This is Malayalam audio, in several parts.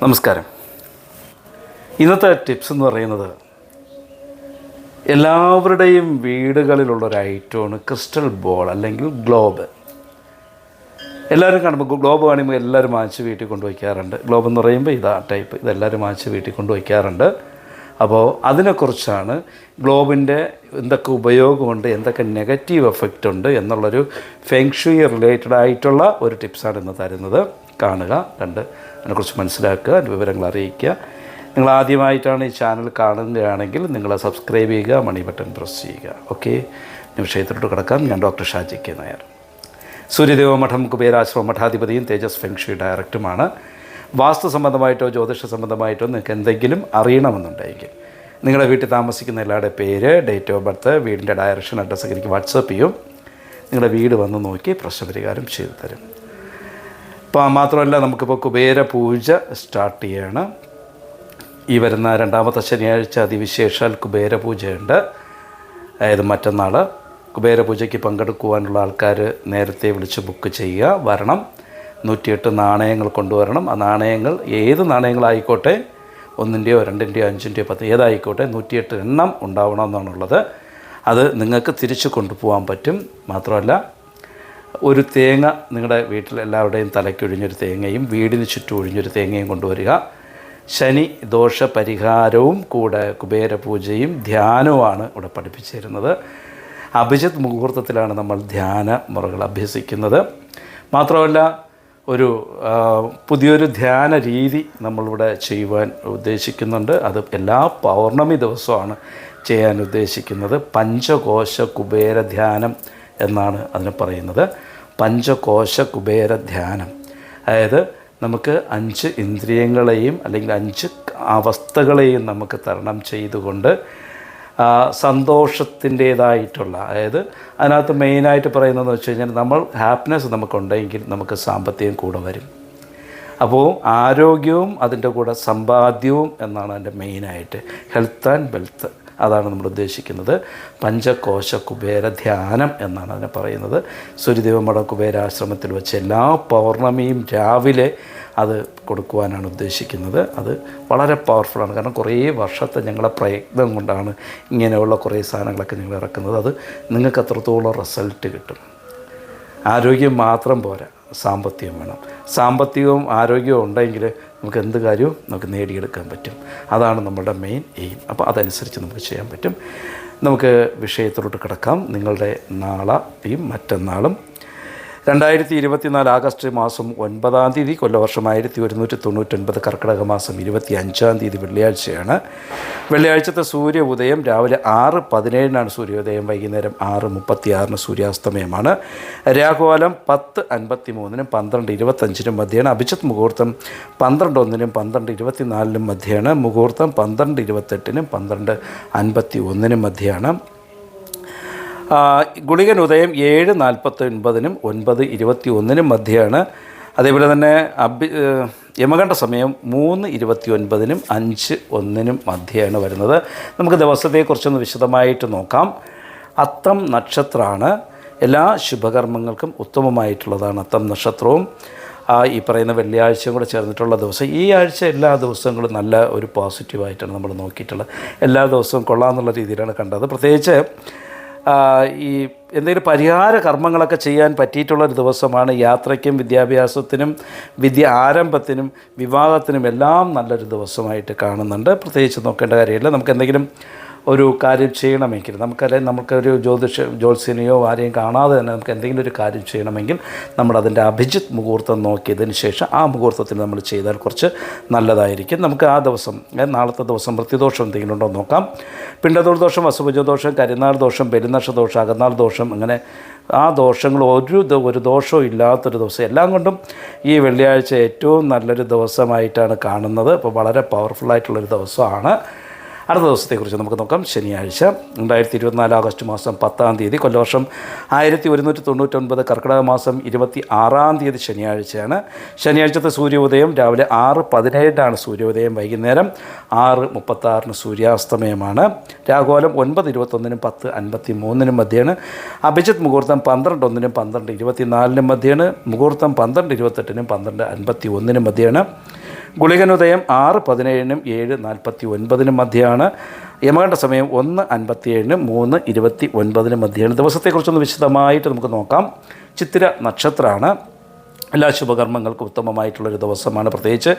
നമസ്കാരം. ഇന്നത്തെ ടിപ്സ് എന്ന് പറയുന്നത് എല്ലാവരുടെയും വീടുകളിലുള്ള ഒരു ഐറ്റമാണ് ക്രിസ്റ്റൽ ബോൾ അല്ലെങ്കിൽ ഗ്ലോബ്. എല്ലാവരും കാണുമ്പോൾ ഗ്ലോബ് കാണുമ്പോൾ എല്ലാവരും വാങ്ങിച്ച് വീട്ടിൽ കൊണ്ടുവയ്ക്കാറുണ്ട്. ഗ്ലോബ് എന്ന് പറയുമ്പോൾ ഇതാ ടൈപ്പ്. ഇതെല്ലാവരും വാങ്ങിച്ച് വീട്ടിൽ കൊണ്ടുവയ്ക്കാറുണ്ട്. അപ്പോൾ അതിനെക്കുറിച്ചാണ് ഗ്ലോബിന്റെ എന്തൊക്കെ ഉപയോഗമുണ്ട് എന്തൊക്കെ നെഗറ്റീവ് എഫക്റ്റ് ഉണ്ട് എന്നുള്ളൊരു ഫെങ്ഷുയി റിലേറ്റഡ് ആയിട്ടുള്ള ഒരു ടിപ്സാണ് ഇന്ന് തരുന്നത്. കാണുക. കണ്ട് അതിനെക്കുറിച്ച് മനസ്സിലാക്കുക അതിന്റെ വിവരങ്ങൾ അറിയിക്കുക. നിങ്ങൾ ആദ്യമായിട്ടാണ് ഈ ചാനൽ കാണുകയാണെങ്കിൽ നിങ്ങൾ സബ്സ്ക്രൈബ് ചെയ്യുക മണി ബട്ടൺ പ്രസ് ചെയ്യുക. ഓക്കെ? വിഷയത്തിലോട്ട് കിടക്കാം. ഞാൻ ഡോക്ടർ ഷാജി കെ നായർ. സൂര്യദേവ മഠം കുബേരാശ്രമ മഠാധിപതിയും തേജസ് ഫെങ്ഷി ഡയറക്ടറുമാണ്. വാസ്തു സംബന്ധമായിട്ടോ ജ്യോതിഷ സംബന്ധമായിട്ടോ നിങ്ങൾക്ക് എന്തെങ്കിലും അറിയണമെന്നുണ്ടെങ്കിൽ നിങ്ങളുടെ വീട്ടിൽ താമസിക്കുന്ന എല്ലാവരുടെ പേര് ഡേറ്റ് ഓഫ് ബർത്ത് വീടിന്റെ ഡയറക്ഷൻ അഡ്രസ്സൊക്കെ എനിക്ക് വാട്സപ്പ് ചെയ്യും. നിങ്ങളുടെ വീട് വന്ന് നോക്കി പ്രശ്നപരിഹാരം ചെയ്തു തരും. ഇപ്പോൾ മാത്രമല്ല നമുക്കിപ്പോൾ കുബേര പൂജ സ്റ്റാർട്ട് ചെയ്യാണ്. ഈ വരുന്ന രണ്ടാമത്തെ ശനിയാഴ്ച അതിവിശേഷാൽ കുബേര പൂജയുണ്ട് അതായത് മറ്റന്നാൾ കുബേര പൂജയ്ക്ക് പങ്കെടുക്കുവാനുള്ള ആൾക്കാർ നേരത്തെ വിളിച്ച് ബുക്ക് ചെയ്യുക വരണം. നൂറ്റിയെട്ട് നാണയങ്ങൾ കൊണ്ടുവരണം. ആ നാണയങ്ങൾ ഏത് നാണയങ്ങളായിക്കോട്ടെ? ഒന്നിന്റെയോ രണ്ടിന്റെയോ അഞ്ചിന്റെയോ പത്ത് ഏതായിക്കോട്ടെ നൂറ്റിയെട്ട് എണ്ണം ഉണ്ടാവണമെന്നാണുള്ളത്. അത് നിങ്ങൾക്ക് തിരിച്ചു കൊണ്ടുപോകാൻ പറ്റും. മാത്രമല്ല ഒരു തേങ്ങ നിങ്ങളുടെ വീട്ടിൽ എല്ലാവരുടെയും തലയ്ക്കൊഴിഞ്ഞൊരു തേങ്ങയും വീടിന് ചുറ്റും ഒഴിഞ്ഞൊരു തേങ്ങയും കൊണ്ടുവരിക. ശനി ദോഷ പരിഹാരവും കൂടെ കുബേര പൂജയും ധ്യാനവുമാണ് ഇവിടെ പഠിപ്പിച്ചിരുന്നത്. അഭിജിത് മുഹൂർത്തത്തിലാണ് നമ്മൾ ധ്യാന മുറകൾ അഭ്യസിക്കുന്നത്. മാത്രമല്ല ഒരു പുതിയൊരു ധ്യാന രീതി നമ്മളിവിടെ ചെയ്യുവാൻ ഉദ്ദേശിക്കുന്നുണ്ട്. അത് എല്ലാ പൗർണമി ദിവസമാണ് ചെയ്യാൻ ഉദ്ദേശിക്കുന്നത്. പഞ്ചകോശ കുബേര ധ്യാനം എന്നാണ് അതിന് പറയുന്നത്. പഞ്ചകോശ കുബേര ധ്യാനം അതായത് നമുക്ക് അഞ്ച് ഇന്ദ്രിയങ്ങളെയും അല്ലെങ്കിൽ അഞ്ച് അവസ്ഥകളെയും നമുക്ക് തരണം ചെയ്തുകൊണ്ട് സന്തോഷത്തിന്റേതായിട്ടുള്ള അതായത് അതിനകത്ത് മെയിനായിട്ട് പറയുന്നതെന്ന് വെച്ച് കഴിഞ്ഞാൽ നമ്മൾ ഹാപ്പിനെസ് നമുക്കുണ്ടെങ്കിൽ നമുക്ക് സാമ്പത്തികം കൂടെ വരും. അപ്പോൾ ആരോഗ്യവും അതിന്റെ കൂടെ സമ്പാദ്യവും എന്നാണ് അതിന്റെ മെയിനായിട്ട്. Health and wealth. അതാണ് നമ്മൾ ഉദ്ദേശിക്കുന്നത്. പഞ്ചകോശ കുബേര ധ്യാനം എന്നാണ് അതിനെ പറയുന്നത്. സൂര്യദേവമട കുബേരാശ്രമത്തിൽ വെച്ച് എല്ലാ പൗർണമിയും രാവിലെ അത് കൊടുക്കുവാനാണ് ഉദ്ദേശിക്കുന്നത്. അത് വളരെ പവർഫുള്ളാണ് കാരണം കുറേ വർഷത്തെ ഞങ്ങളുടെ പ്രയത്നം കൊണ്ടാണ് ഇങ്ങനെയുള്ള കുറേ സാധനങ്ങളൊക്കെ ഞങ്ങൾ ഇറക്കുന്നത്. അത് നിങ്ങൾക്ക് അത്രത്തോളം റിസൾട്ട് കിട്ടും. ആരോഗ്യം മാത്രം പോരാ. സാമ്പത്തികം വേണം. സാമ്പത്തികവും ആരോഗ്യവും ഉണ്ടെങ്കിൽ നമുക്ക് എന്ത് കാര്യവും നമുക്ക് നേടിയെടുക്കാൻ പറ്റും. അതാണ് നമ്മുടെ മെയിൻ എയിം അപ്പോൾ അതനുസരിച്ച് നമുക്ക് ചെയ്യാൻ പറ്റും. നമുക്ക് വിഷയത്തിലോട്ട് കിടക്കാം. നിങ്ങളുടെ നാളെയും മറ്റന്നാളും രണ്ടായിരത്തി ഇരുപത്തിനാല് ആഗസ്റ്റ് മാസം ഒൻപതാം തീയതി കൊല്ലവർഷം ആയിരത്തി ഒരുന്നൂറ്റി തൊണ്ണൂറ്റൊൻപത് കർക്കിടക മാസം ഇരുപത്തി അഞ്ചാം തീയതി വെള്ളിയാഴ്ചയാണ്. വെള്ളിയാഴ്ചത്തെ സൂര്യ ഉദയം രാവിലെ ആറ് പതിനേഴിനാണ് സൂര്യോദയം വൈകുന്നേരം ആറ് മുപ്പത്തി ആറിന് സൂര്യാസ്തമയമാണ്. രാഘുവാലം പത്ത് അൻപത്തി മൂന്നിനും പന്ത്രണ്ട് ഇരുപത്തഞ്ചിനും മധ്യയാണ്. അഭിജിത്ത് മുഹൂർത്തം പന്ത്രണ്ട് ഒന്നിനും പന്ത്രണ്ട് ഇരുപത്തിനാലിനും മധ്യയാണ്. മുഹൂർത്തം പന്ത്രണ്ട് ഇരുപത്തെട്ടിനും പന്ത്രണ്ട് അൻപത്തി ഒന്നിനും മധ്യയാണ്. ആ, ഗുളികൻ ഉദയം ഏഴ് നാൽപ്പത്തി ഒൻപതിനും ഒൻപത് ഇരുപത്തി ഒന്നിനും മധ്യയാണ് അതേപോലെ തന്നെ അഭി യമകണ്ഠ സമയം മൂന്ന് ഇരുപത്തി ഒൻപതിനും അഞ്ച് ഒന്നിനും മധ്യയാണ് വരുന്നത്. നമുക്ക് ദിവസത്തെക്കുറിച്ചൊന്ന് വിശദമായിട്ട് നോക്കാം. അത്തം നക്ഷത്രമാണ് എല്ലാ ശുഭകർമ്മങ്ങൾക്കും ഉത്തമമായിട്ടുള്ളതാണ് അത്തം നക്ഷത്രവും. ഈ പറയുന്ന വെള്ളിയാഴ്ചയും കൂടെ ചേർന്നിട്ടുള്ള ദിവസം ഈ ആഴ്ച എല്ലാ ദിവസങ്ങളും നല്ല ഒരു പോസിറ്റീവായിട്ടാണ് നമ്മൾ നോക്കിയിട്ടുള്ളത്. എല്ലാ ദിവസവും കൊള്ളാമെന്നുള്ള രീതിയിലാണ് കണ്ടത്. പ്രത്യേകിച്ച് ഈ എന്തെങ്കിലും പരിഹാര കർമ്മങ്ങളൊക്കെ ചെയ്യാൻ പറ്റിയിട്ടുള്ള ഒരു ദിവസമാണ് യാത്രയ്ക്കും വിദ്യാഭ്യാസത്തിനും വിദ്യ ആരംഭത്തിനും വിവാഹത്തിനും എല്ലാം നല്ലൊരു ദിവസമായിട്ട് കാണുന്നുണ്ട്. പ്രത്യേകിച്ച് നോക്കേണ്ട കാര്യമില്ല. നമുക്ക് എന്തെങ്കിലും ഒരു കാര്യം ചെയ്യണമെങ്കിൽ നമുക്കറിയാം നമുക്കൊരു ജ്യോതിഷ ജ്യോത്സ്യനെയോ ആരെയും കാണാതെ തന്നെ നമുക്ക് എന്തെങ്കിലും ഒരു കാര്യം ചെയ്യണമെങ്കിൽ നമ്മൾ അതിന്റെ അഭിജിത്ത് മുഹൂർത്തം നോക്കിയതിന് ശേഷം ആ മുഹൂർത്തത്തിൽ നമ്മൾ ചെയ്താൽ കുറച്ച് നല്ലതായിരിക്കും. നമുക്ക് ആ ദിവസം നാളത്തെ ദിവസം വൃത്തിദോഷം എന്തെങ്കിലും ഉണ്ടോ നോക്കാം. പിണ്ടതോൾ ദോഷം അസുഭജ ദോഷം കരിനാൾ ദോഷം പെരുന്നക്ഷ ദോഷം അകന്നാൾ ദോഷം അങ്ങനെ ആ ദോഷങ്ങൾ ഒരു ഒരു ദോഷവും ഇല്ലാത്തൊരു ദിവസം എല്ലാം കൊണ്ടും ഈ വെള്ളിയാഴ്ച ഏറ്റവും നല്ലൊരു ദിവസമായിട്ടാണ് കാണുന്നത്. അപ്പോൾ വളരെ പവർഫുള്ളായിട്ടുള്ളൊരു ദിവസമാണ്. അടുത്ത ദിവസത്തെക്കുറിച്ച് നമുക്ക് നോക്കാം. ശനിയാഴ്ച രണ്ടായിരത്തി ഇരുപത്തിനാല് ആഗസ്റ്റ് മാസം പത്താം തീയതി കൊല്ലവർഷം ആയിരത്തി ഒരുന്നൂറ്റി തൊണ്ണൂറ്റൊൻപത് കർക്കിടക മാസം ഇരുപത്തി ആറാം തീയതി ശനിയാഴ്ചയാണ്. ശനിയാഴ്ചത്തെ സൂര്യോദയം രാവിലെ ആറ് പതിനേഴിനാണ് സൂര്യോദയം വൈകുന്നേരം ആറ് മുപ്പത്താറിന് സൂര്യാസ്തമയമാണ്. രാഘോലം ഒൻപത് ഇരുപത്തൊന്നിനും പത്ത് അൻപത്തി മൂന്നിനും മധ്യയാണ് അഭിജിത് മുഹൂർത്തം പന്ത്രണ്ട് ഒന്നിനും പന്ത്രണ്ട് ഇരുപത്തിനാലിനും മധ്യയാണ് മുഹൂർത്തം പന്ത്രണ്ട് ഇരുപത്തെട്ടിനും പന്ത്രണ്ട് അൻപത്തി ഒന്നിനും മധ്യയാണ് ഗുളികനുദയം ആറ് പതിനേഴിനും ഏഴ് നാൽപ്പത്തി ഒൻപതിനും മധ്യയാണ് യമകണ്ഠ സമയം ഒന്ന് അൻപത്തിയേഴിനും മൂന്ന് ഇരുപത്തി ഒൻപതിനും മധ്യയാണ് ദിവസത്തെക്കുറിച്ചൊന്ന് വിശദമായിട്ട് നമുക്ക് നോക്കാം. ചിത്തിര നക്ഷത്രമാണ്. എല്ലാ ശുഭകർമ്മങ്ങൾക്കും ഉത്തമമായിട്ടുള്ളൊരു ദിവസമാണ്. പ്രത്യേകിച്ച്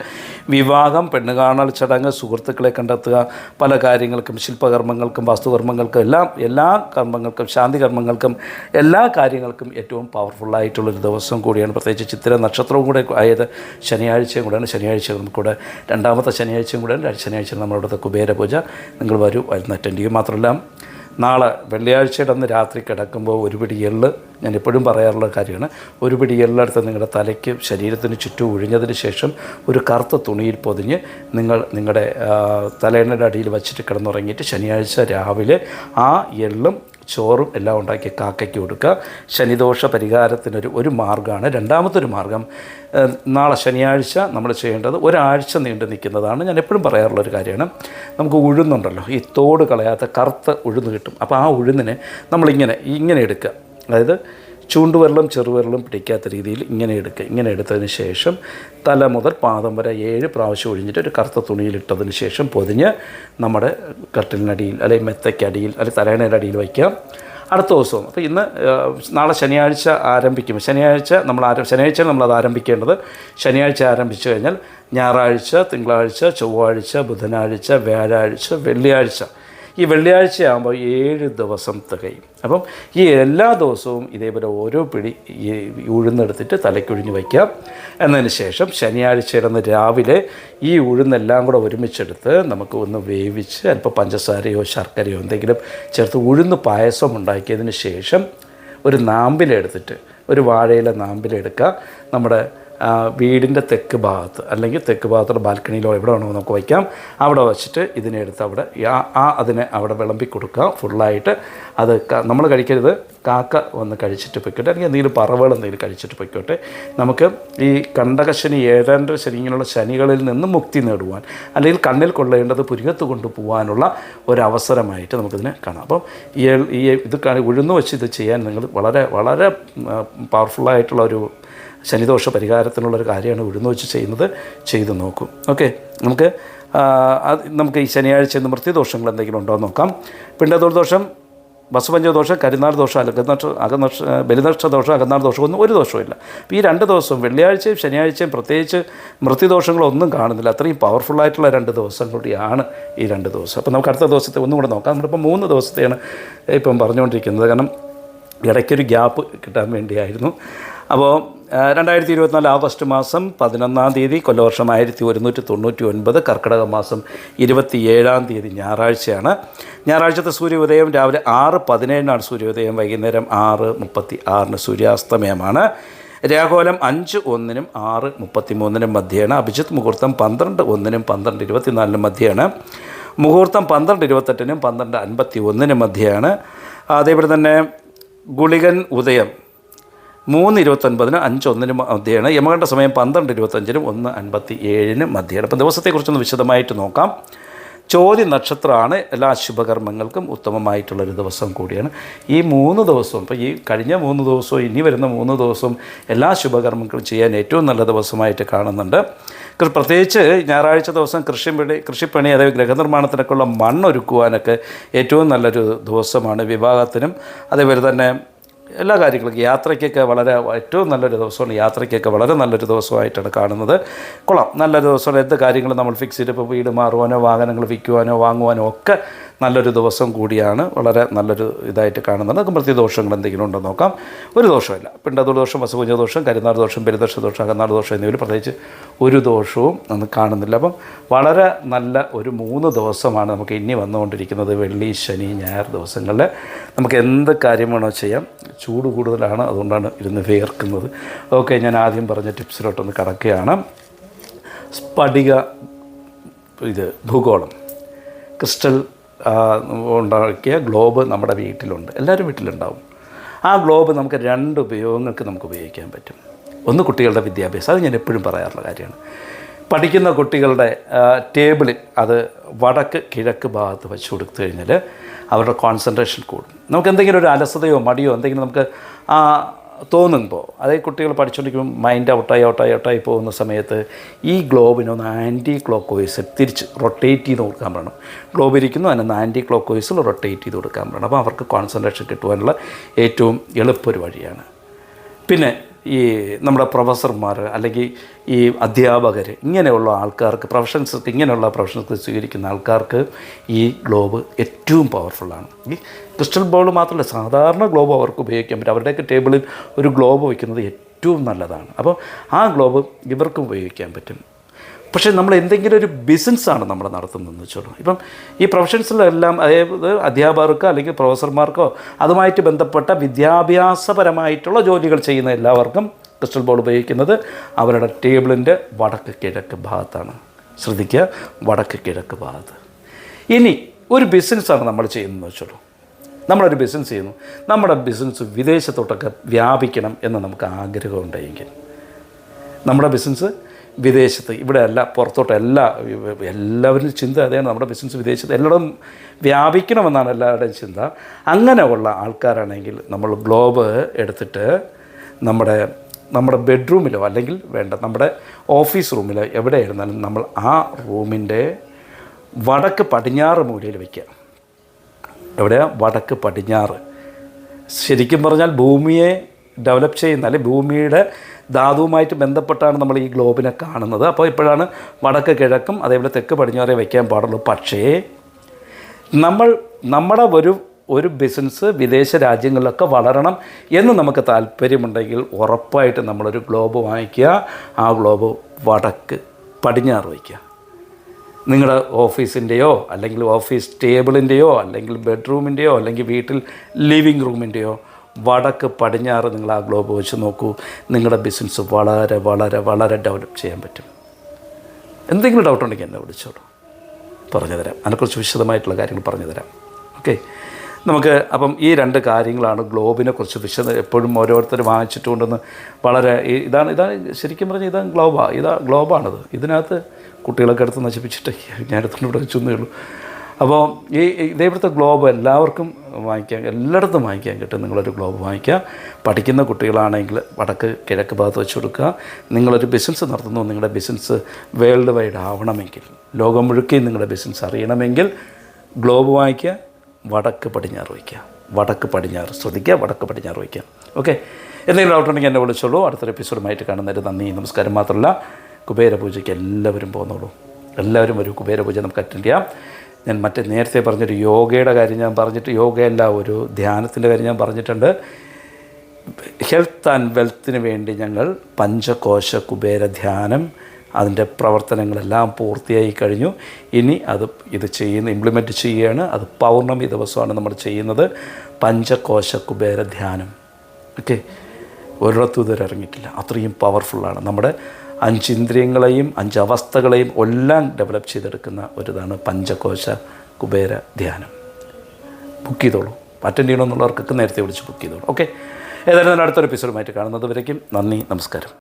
വിവാഹം പെണ്ണുകാണൽ ചടങ്ങ് സുഹൃത്തുക്കളെ കണ്ടെത്തുക പല കാര്യങ്ങൾക്കും ശില്പകർമ്മങ്ങൾക്കും വാസ്തുകർമ്മങ്ങൾക്കും എല്ലാം എല്ലാ കർമ്മങ്ങൾക്കും ശാന്തി കർമ്മങ്ങൾക്കും എല്ലാ കാര്യങ്ങൾക്കും ഏറ്റവും പവർഫുള്ളായിട്ടുള്ളൊരു ദിവസം കൂടിയാണ്. പ്രത്യേകിച്ച് ചിത്ര നക്ഷത്രവും കൂടെ ആയത് ശനിയാഴ്ചയും കൂടെയാണ്. ശനിയാഴ്ച നമുക്കിവിടെ രണ്ടാമത്തെ ശനിയാഴ്ചയും കൂടെയാണ്. ശനിയാഴ്ച നമ്മളിവിടുത്തെ കുബേര പൂജ നിങ്ങൾ വരൂ വരുന്ന അറ്റൻഡ് ചെയ്യും. മാത്രമല്ല നാളെ വെള്ളിയാഴ്ചയുടെ അന്ന് രാത്രി കിടക്കുമ്പോൾ ഒരു പിടി എള്ള് ഞാൻ എപ്പോഴും പറയാറുള്ള കാര്യമാണ് ഒരു പിടി എള്ളെടുത്ത് നിങ്ങളുടെ തലയ്ക്ക് ശരീരത്തിന് ചുറ്റും ഒഴിഞ്ഞതിന് ശേഷം ഒരു കറുത്ത തുണിയിൽ പൊതിഞ്ഞ് നിങ്ങൾ നിങ്ങളുടെ തലേണയുടെ അടിയിൽ വച്ചിട്ട് കിടന്നുറങ്ങിയിട്ട് ശനിയാഴ്ച രാവിലെ ആ എള്ളും ചോറും എല്ലാം ഉണ്ടാക്കി കാക്കയ്ക്ക് കൊടുക്കുക. ശനിദോഷ പരിഹാരത്തിനൊരു ഒരു മാർഗമാണ്. രണ്ടാമത്തെ ഒരു മാർഗം നാളെ ശനിയാഴ്ച നമ്മൾ ചെയ്യേണ്ടത് ഒരാഴ്ച നീണ്ടു നിൽക്കുന്നതാണ്. ഞാൻ എപ്പോഴും പറയാറുള്ള ഒരു കാര്യമാണ്. നമുക്ക് ഉഴുന്നുണ്ടല്ലോ ഈ തോട് കളയാത്ത കറുത്ത ഉഴുന്ന് കിട്ടും. അപ്പോൾ ആ ഉഴുന്നിനെ നമ്മളിങ്ങനെ ഇങ്ങനെ എടുക്കുക. അതായത് ചൂണ്ടുവിരലും ചെറുവിരലും പിടിക്കാത്ത രീതിയിൽ ഇങ്ങനെ എടുക്കുക ഇങ്ങനെ എടുത്തതിന് ശേഷം തല മുതൽ പാദം വരെ ഏഴ് പ്രാവശ്യം ഒഴിഞ്ഞിട്ട് ഒരു കറുത്ത തുണിയിലിട്ടതിന് ശേഷം പൊതിഞ്ഞ് നമ്മുടെ കട്ടിലിനടിയിൽ അല്ലെങ്കിൽ മെത്തയ്ക്കടിയിൽ അല്ലെങ്കിൽ തലേണയുടെ അടിയിൽ വയ്ക്കാം. അടുത്ത ദിവസവും. അപ്പോൾ ഇന്ന് നാളെ ശനിയാഴ്ച ആരംഭിക്കും. ശനിയാഴ്ച നമ്മൾ ആരം ശനിയാഴ്ച നമ്മളത് ആരംഭിക്കേണ്ടത് ശനിയാഴ്ച ആരംഭിച്ചു കഴിഞ്ഞാൽ ഞായറാഴ്ച തിങ്കളാഴ്ച ചൊവ്വാഴ്ച ബുധനാഴ്ച വ്യാഴാഴ്ച വെള്ളിയാഴ്ച ഈ വെള്ളിയാഴ്ച ആകുമ്പോൾ ഏഴ് ദിവസം തികയും. അപ്പം ഈ എല്ലാ ദിവസവും ഇതേപോലെ ഓരോ പിടി ഈ ഉഴുന്നെടുത്തിട്ട് തലയ്ക്കൊഴിഞ്ഞ് വയ്ക്കാം എന്നതിന് ശേഷം ശനിയാഴ്ച ഇടുന്ന രാവിലെ ഈ ഉഴുന്നെല്ലാം കൂടെ ഒരുമിച്ചെടുത്ത് നമുക്ക് ഒന്ന് വേവിച്ച് അല്പം പഞ്ചസാരയോ ശർക്കരയോ എന്തെങ്കിലും ചേർത്ത് ഉഴുന്ന് പായസം ഉണ്ടാക്കിയതിന് ശേഷം ഒരു നാമ്പിലെടുത്തിട്ട് ഒരു വാഴയിലെ നാമ്പിലെടുക്കുക നമ്മുടെ വീടിന്റെ തെക്ക് ഭാഗത്ത് അല്ലെങ്കിൽ തെക്ക് ഭാഗത്തുള്ള ബാൽക്കണിയിലോ എവിടെ വേണോ നമുക്ക് വയ്ക്കാം. അവിടെ വെച്ചിട്ട് ഇതിനെ എടുത്ത് അവിടെ ആ അതിനെ അവിടെ വിളമ്പി കൊടുക്കുക ഫുള്ളായിട്ട്. അത് നമ്മൾ കഴിക്കരുത്. കാക്ക വന്ന് കഴിച്ചിട്ട് പൊയ്ക്കോട്ടെ. അല്ലെങ്കിൽ എന്തെങ്കിലും പറവുകൾ എന്തെങ്കിലും കഴിച്ചിട്ട് പൊയ്ക്കോട്ടെ. നമുക്ക് ഈ കണ്ടകശനി ഏഴാണ്ട് ശനി ഇങ്ങനെയുള്ള ശനികളിൽ നിന്ന് മുക്തി നേടുവാൻ അല്ലെങ്കിൽ കണ്ണിൽ കൊള്ളേണ്ടത് പുരുകത്ത് കൊണ്ടുപോകാനുള്ള ഒരവസരമായിട്ട് നമുക്കിതിനെ കാണാം. അപ്പം ഈ ഇത് ഉഴുന്നു വെച്ച് ഇത് ചെയ്യാൻ നിങ്ങൾ വളരെ വളരെ പവർഫുള്ളായിട്ടുള്ള ഒരു ശനിദോഷ പരിഹാരത്തിനുള്ളൊരു കാര്യമാണ് ഉഴുന്ന് വെച്ച് ചെയ്യുന്നത് ചെയ്തു നോക്കും. ഓക്കെ നമുക്ക് നമുക്ക് ഈ ശനിയാഴ്ച നിവൃത്തിദോഷങ്ങൾ എന്തെങ്കിലും ഉണ്ടോ എന്ന് നോക്കാം. പിണ്ടതോർ ദോഷം കരുനാൾ ദോഷം കരിനാൾ ദോഷം അകനക്ഷ അകനക്ഷ ബലിനക്ഷ ദോഷം അകന്നാൾ ദോഷം ഒന്നും ഒരു ദോഷവും അപ്പോൾ ഈ രണ്ട് ദിവസവും വെള്ളിയാഴ്ചയും ശനിയാഴ്ചയും പ്രത്യേകിച്ച് മൃത്യുദോഷങ്ങളൊന്നും കാണുന്നില്ല. അത്രയും പവർഫുള്ളായിട്ടുള്ള രണ്ട് ദിവസം കൂടിയാണ് ഈ രണ്ട് ദിവസം. അപ്പോൾ നമുക്ക് അടുത്ത ദിവസത്തെ ഒന്നും കൂടെ നോക്കാം. നമ്മളിപ്പോൾ മൂന്ന് ദിവസത്തെയാണ് ഇപ്പം പറഞ്ഞുകൊണ്ടിരിക്കുന്നത്. കാരണം ഇടയ്ക്കൊരു ഗ്യാപ്പ് കിട്ടാൻ വേണ്ടിയായിരുന്നു. അപ്പോൾ രണ്ടായിരത്തി ഇരുപത്തിനാല് ആഗസ്റ്റ് മാസം പതിനൊന്നാം തീയതി കൊല്ലവർഷം ആയിരത്തി ഒരുന്നൂറ്റി തൊണ്ണൂറ്റി ഒൻപത് കർക്കിടക മാസം ഇരുപത്തി ഏഴാം തീയതി ഞായറാഴ്ചയാണ്. ഞായറാഴ്ചത്തെ സൂര്യോദയം രാവിലെ ആറ് പതിനേഴിനാണ് സൂര്യോദയം വൈകുന്നേരം ആറ് മുപ്പത്തി ആറിന് സൂര്യാസ്തമയമാണ്. രാഘോലം അഞ്ച് ഒന്നിനും ആറ് മുപ്പത്തി മൂന്നിനും മധ്യയാണ്. അഭിജിത്ത് മുഹൂർത്തം പന്ത്രണ്ട് ഒന്നിനും പന്ത്രണ്ട് ഇരുപത്തിനാലിനും മധ്യയാണ്. മുഹൂർത്തം പന്ത്രണ്ട് ഇരുപത്തെട്ടിനും പന്ത്രണ്ട് അൻപത്തി ഒന്നിനും മധ്യയാണ്. അതേപോലെ തന്നെ ഗുളികൻ ഉദയം മൂന്ന് ഇരുപത്തൊൻപതിന് അഞ്ച് ഒന്നിന് മധ്യയാണ് യമകണ്ഠ സമയം പന്ത്രണ്ട് ഇരുപത്തഞ്ചിനും ഒന്ന് അൻപത്തി ഏഴിന് മധ്യയാണ് അപ്പോൾ ദിവസത്തെക്കുറിച്ചൊന്ന് വിശദമായിട്ട് നോക്കാം. ചോതി നക്ഷത്രമാണ് എല്ലാ ശുഭകർമ്മങ്ങൾക്കും ഉത്തമമായിട്ടുള്ളൊരു ദിവസം കൂടിയാണ്. ഈ മൂന്ന് ദിവസവും ഇപ്പോൾ ഈ കഴിഞ്ഞ മൂന്ന് ദിവസവും ഇനി വരുന്ന മൂന്ന് ദിവസവും എല്ലാ ശുഭകർമ്മങ്ങളും ചെയ്യാൻ ഏറ്റവും നല്ല ദിവസമായിട്ട് കാണുന്നുണ്ട്. പ്രത്യേകിച്ച് ഞായറാഴ്ച ദിവസം കൃഷിപ്പണി കൃഷിപ്പണി അതായത് ഗൃഹനിർമ്മാണത്തിനൊക്കെയുള്ള മണ്ണൊരുക്കുവാനൊക്കെ ഏറ്റവും നല്ലൊരു ദിവസമാണ് വിവാഹത്തിനും. അതേപോലെ തന്നെ എല്ലാ കാര്യങ്ങളും യാത്രയ്ക്കൊക്കെ വളരെ ഏറ്റവും നല്ലൊരു ദിവസമാണ്. യാത്രയ്ക്കൊക്കെ വളരെ നല്ലൊരു ദിവസമായിട്ടാണ് കാണുന്നത്. കൊള്ളാം. നല്ലൊരു ദിവസമാണ്. എന്ത് കാര്യങ്ങളും നമ്മൾ ഫിക്സ് ചെയ്തിട്ട് ഇപ്പോൾ വീട് മാറുവാനോ വാഹനങ്ങൾ വിൽക്കുവാനോ വാങ്ങുവാനോ ഒക്കെ നല്ലൊരു ദിവസം കൂടിയാണ് വളരെ നല്ലൊരു ഇതായിട്ട് കാണുന്നത്. നമുക്ക് പ്രതിദോഷങ്ങൾ എന്തെങ്കിലും ഉണ്ടോ നോക്കാം. ഒരു ദോഷമില്ല പിണ്ടതുർ ദോഷം വസുകുഞ്ഞ ദോഷം കരിനാർ ദോഷം പെരുദോഷ ദോഷം അകന്നാട് ദോഷം എന്നിവയിൽ പ്രത്യേകിച്ച് ഒരു ദോഷവും നമുക്ക് കാണുന്നില്ല. അപ്പം വളരെ നല്ല ഒരു മൂന്ന് ദിവസമാണ് നമുക്ക് ഇനി വന്നുകൊണ്ടിരിക്കുന്നത് വെള്ളി ശനി ഞായർ ദിവസങ്ങളിൽ. നമുക്ക് എന്ത് കാര്യം വേണോ ചെയ്യാം. ചൂട് കൂടുതലാണ് അതുകൊണ്ടാണ് ഇരുന്ന് വിയർക്കുന്നത്. ഓക്കെ ഞാൻ ആദ്യം പറഞ്ഞ ടിപ്സിലോട്ടൊന്ന് കടക്കുകയാണ്. സ്പടിക ഇത് ഭൂഗോളം. ക്രിസ്റ്റൽ ഉണ്ടാക്കിയ ഗ്ലോബ് നമ്മുടെ വീട്ടിലുണ്ട്. എല്ലാവരും വീട്ടിലുണ്ടാവും. ആ ഗ്ലോബ് നമുക്ക് രണ്ട് ഉപയോഗങ്ങൾക്ക് നമുക്ക് ഉപയോഗിക്കാൻ പറ്റും. ഒന്ന് കുട്ടികളുടെ വിദ്യാഭ്യാസം അത് ഞാൻ എപ്പോഴും പറയാറുള്ള കാര്യമാണ്. പഠിക്കുന്ന കുട്ടികളുടെ ടേബിളിൽ അത് വടക്ക് കിഴക്ക് ഭാഗത്ത് വെച്ച് കൊടുത്തു കഴിഞ്ഞാൽ അവരുടെ കോൺസെൻട്രേഷൻ കൂടും. നമുക്ക് എന്തെങ്കിലും ഒരു അലസതയോ മടിയോ എന്തെങ്കിലും നമുക്ക് ആ തോന്നുമ്പോൾ അതായത് കുട്ടികൾ പഠിച്ചുകൊണ്ടിരിക്കുമ്പോൾ മൈൻഡ് ഔട്ടായി ഔട്ടായി ഔട്ടായി പോകുന്ന സമയത്ത് ഈ ഗ്ലോബിനെ ഗ്ലോബിനൊന്ന് ആന്റി ക്ലോക്ക് വൈസ് തിരിച്ച് റൊട്ടേറ്റ് ചെയ്ത് കൊടുക്കാൻ പറയണം. ഗ്ലോബ് ഇരിക്കുന്നു അതിനൊന്ന് ആന്റി ക്ലോക്ക് വൈസിൽ റൊട്ടേറ്റ് ചെയ്ത് കൊടുക്കാൻ പറയണം. അപ്പോൾ അവർക്ക് കോൺസെൻട്രേഷൻ കിട്ടുവാനുള്ള ഏറ്റവും എളുപ്പൊരു വഴിയാണ്. പിന്നെ ഈ നമ്മുടെ പ്രൊഫസർമാർ അല്ലെങ്കിൽ ഈ അധ്യാപകർ ഇങ്ങനെയുള്ള ആൾക്കാർക്ക് പ്രൊഫഷൻസ് ഇങ്ങനെയുള്ള പ്രൊഫഷൻസ് സ്വീകരിക്കുന്ന ആൾക്കാർക്ക് ഈ ഗ്ലോബ് ഏറ്റവും പവർഫുള്ളാണ് ഈ ക്രിസ്റ്റൽ ബോൾ മാത്രമല്ല സാധാരണ ഗ്ലോബ് അവർക്ക് ഉപയോഗിക്കാൻ പറ്റും. അവരുടെയൊക്കെ ടേബിളിൽ ഒരു ഗ്ലോബ് വയ്ക്കുന്നത് ഏറ്റവും നല്ലതാണ്. അപ്പോൾ ആ ഗ്ലോബ് ഇവർക്കും ഉപയോഗിക്കാൻ പറ്റും. പക്ഷേ നമ്മൾ എന്തെങ്കിലും ഒരു ബിസിനസ്സാണ് നമ്മൾ നടത്തുന്നതെന്ന് വെച്ചോളൂ ഇപ്പം ഈ പ്രൊഫഷൻസിലെല്ലാം അതായത് അധ്യാപകർക്കോ അല്ലെങ്കിൽ പ്രൊഫസർമാർക്കോ അതുമായിട്ട് ബന്ധപ്പെട്ട വിദ്യാഭ്യാസപരമായിട്ടുള്ള ജോലികൾ ചെയ്യുന്ന എല്ലാവർക്കും ക്രിസ്റ്റൽ ബോൾ ഉപയോഗിക്കുന്നത് അവരുടെ ടേബിളിന്റെ വടക്ക് കിഴക്ക് ഭാഗത്താണ്. ശ്രദ്ധിക്കുക വടക്ക് കിഴക്ക് ഭാഗത്ത്. ഇനി ഒരു ബിസിനസ്സാണ് നമ്മൾ ചെയ്യുന്നതെന്ന് വെച്ചോളൂ നമ്മളൊരു ബിസിനസ് ചെയ്യുന്നു. നമ്മുടെ ബിസിനസ് വിദേശത്തോട്ടൊക്കെ വ്യാപിക്കണം എന്ന് നമുക്ക് ആഗ്രഹമുണ്ടെങ്കിൽ നമ്മുടെ ബിസിനസ് വിദേശത്ത് ഇവിടെ അല്ല പുറത്തോട്ട് എല്ലാ എല്ലാവരും ചിന്ത അതാണ് നമ്മുടെ ബിസിനസ് വിദേശത്ത് എല്ലാവരും വ്യാപിക്കണമെന്നാണ് എല്ലാവരുടെയും ചിന്ത. അങ്ങനെ ഉള്ള ആൾക്കാരാണെങ്കിൽ നമ്മൾ ഗ്ലോബ് എടുത്തിട്ട് നമ്മുടെ നമ്മുടെ ബെഡ്റൂമിലോ അല്ലെങ്കിൽ വേണ്ട നമ്മുടെ ഓഫീസ് റൂമിലോ എവിടെ ഇരുന്നാലും നമ്മൾ ആ റൂമിന്റെ വടക്ക് പടിഞ്ഞാറ് മൂലയിൽ വയ്ക്കുക. എവിടെയാ? വടക്ക് പടിഞ്ഞാറ്. ശരിക്കും പറഞ്ഞാൽ ഭൂമിയെ ഡെവലപ്പ് ചെയ്യുന്ന അല്ലെങ്കിൽ ഭൂമിയുടെ ധാതുവുമായിട്ട് ബന്ധപ്പെട്ടാണ് നമ്മൾ ഈ ഗ്ലോബിനെ കാണുന്നത്. അപ്പോൾ ഇപ്പോഴാണ് വടക്ക് കിഴക്കും അതേപോലെ തെക്ക് പടിഞ്ഞാറേ വയ്ക്കാൻ പാടുള്ളൂ. പക്ഷേ നമ്മൾ നമ്മുടെ ഒരു ഒരു ബിസിനസ് വിദേശ രാജ്യങ്ങളിലൊക്കെ വളരണം എന്ന് നമുക്ക് താല്പര്യമുണ്ടെങ്കിൽ ഉറപ്പായിട്ട് നമ്മളൊരു ഗ്ലോബ് വാങ്ങിക്കുക. ആ ഗ്ലോബ് വടക്ക് പടിഞ്ഞാറ് വയ്ക്കുക. നിങ്ങളുടെ ഓഫീസിന്റെയോ അല്ലെങ്കിൽ ഓഫീസ് ടേബിളിന്റെയോ അല്ലെങ്കിൽ ബെഡ്റൂമിന്റെയോ അല്ലെങ്കിൽ വീട്ടിൽ ലിവിങ് റൂമിന്റെയോ വടക്ക് പടിഞ്ഞാറ് നിങ്ങൾ ആ ഗ്ലോബ് വെച്ച് നോക്കൂ. നിങ്ങളുടെ ബിസിനസ് വളരെ വളരെ വളരെ ഡെവലപ്പ് ചെയ്യാൻ പറ്റും. എന്തെങ്കിലും ഡൗട്ട് ഉണ്ടെങ്കിൽ എന്നെ വിളിച്ചോളൂ. പറഞ്ഞു തരാം അതിനെക്കുറിച്ച് വിശദമായിട്ടുള്ള കാര്യങ്ങൾ പറഞ്ഞു തരാം ഓക്കെ നമുക്ക് അപ്പം ഈ രണ്ട് കാര്യങ്ങളാണ് ഗ്ലോബിനെ കുറിച്ച് വിശദ എപ്പോഴും ഓരോരുത്തർ വാങ്ങിച്ചിട്ട് കൊണ്ടുവന്ന് വളരെ ഇതാണ് ഇതാണ് ശരിക്കും പറഞ്ഞാൽ ഇതാണ് ഗ്ലോബാണ് ഇതാ ഗ്ലോബാണത്. ഇതിനകത്ത് കുട്ടികളൊക്കെ എടുത്ത് നശിപ്പിച്ചിട്ട് ഞാൻ എടുത്തുകൊണ്ട് ഇവിടെ വെച്ചൊന്നേ ഉള്ളൂ. അപ്പോൾ ഈ ഇതേപോലത്തെ ഗ്ലോബ് എല്ലാവർക്കും വാങ്ങിക്കാൻ എല്ലായിടത്തും വാങ്ങിക്കാൻ കിട്ടും. നിങ്ങളൊരു ഗ്ലോബ് വാങ്ങിക്കുക. പഠിക്കുന്ന കുട്ടികളാണെങ്കിൽ വടക്ക് കിഴക്ക് ഭാഗത്ത് വെച്ച് കൊടുക്കുക. നിങ്ങളൊരു ബിസിനസ് നടത്തുന്നു നിങ്ങളുടെ ബിസിനസ് വേൾഡ് വൈഡ് ആവണമെങ്കിൽ ലോകം മുഴുക്കി നിങ്ങളുടെ ബിസിനസ് അറിയണമെങ്കിൽ ഗ്ലോബ് വാങ്ങിക്കുക വടക്ക് പടിഞ്ഞാറ് വയ്ക്കുക. വടക്ക് പടിഞ്ഞാറ് ശ്രദ്ധിക്കുക വടക്ക് പടിഞ്ഞാറ് വയ്ക്കുക. ഓക്കെ എന്തെങ്കിലും ഡൗട്ട് ഉണ്ടെങ്കിൽ എന്നെ വിളിച്ചോളൂ. അടുത്തൊരു എപ്പിസോഡുമായിട്ട് കാണുന്നതിന് നന്ദി നമസ്കാരം മാത്രമല്ല. കുബേരപൂജയ്ക്ക് എല്ലാവരും പോകുന്നുള്ളൂ എല്ലാവരും ഒരു കുബേരപൂജ നമുക്ക് അറ്റൻഡ് ചെയ്യാം. ഞാൻ മറ്റേ നേരത്തെ പറഞ്ഞൊരു യോഗയുടെ കാര്യം ഞാൻ പറഞ്ഞിട്ട് യോഗയല്ല ഒരു ധ്യാനത്തിന്റെ കാര്യം ഞാൻ പറഞ്ഞിട്ടുണ്ട്. ഹെൽത്ത് ആൻഡ് വെൽത്തിന് വേണ്ടി ഞങ്ങൾ പഞ്ചകോശ കുബേര ധ്യാനം അതിന്റെ പ്രവർത്തനങ്ങളെല്ലാം പൂർത്തിയായി കഴിഞ്ഞു. ഇനി അത് ഇത് ചെയ്യുന്ന ഇംപ്ലിമെന്റ് ചെയ്യുകയാണ്. അത് പൗർണമി ദിവസമാണ് നമ്മൾ ചെയ്യുന്നത്. പഞ്ചകോശ കുബേര ധ്യാനം. ഓക്കെ ഒരിടത്തും ഇതുവരെ ഇറങ്ങിയിട്ടില്ല. അത്രയും പവർഫുള്ളാണ് നമ്മുടെ അഞ്ചിന്ദ്രിയങ്ങളെയും അഞ്ച് അവസ്ഥകളെയും എല്ലാം ഡെവലപ്പ് ചെയ്തെടുക്കുന്ന ഒരിതാണ് പഞ്ചകോശ കുബേര ധ്യാനം. ബുക്ക് ചെയ്തോളൂ. അറ്റൻഡ് ചെയ്യണമെന്നുള്ളവർക്കൊക്കെ നേരത്തെ വിളിച്ച് ബുക്ക് ചെയ്തോളൂ. ഓക്കെ ഏതായാലും അടുത്തൊരു എപ്പിസോഡുമായിട്ട് കാണുന്നത് വരയ്ക്കും നന്ദി നമസ്കാരം.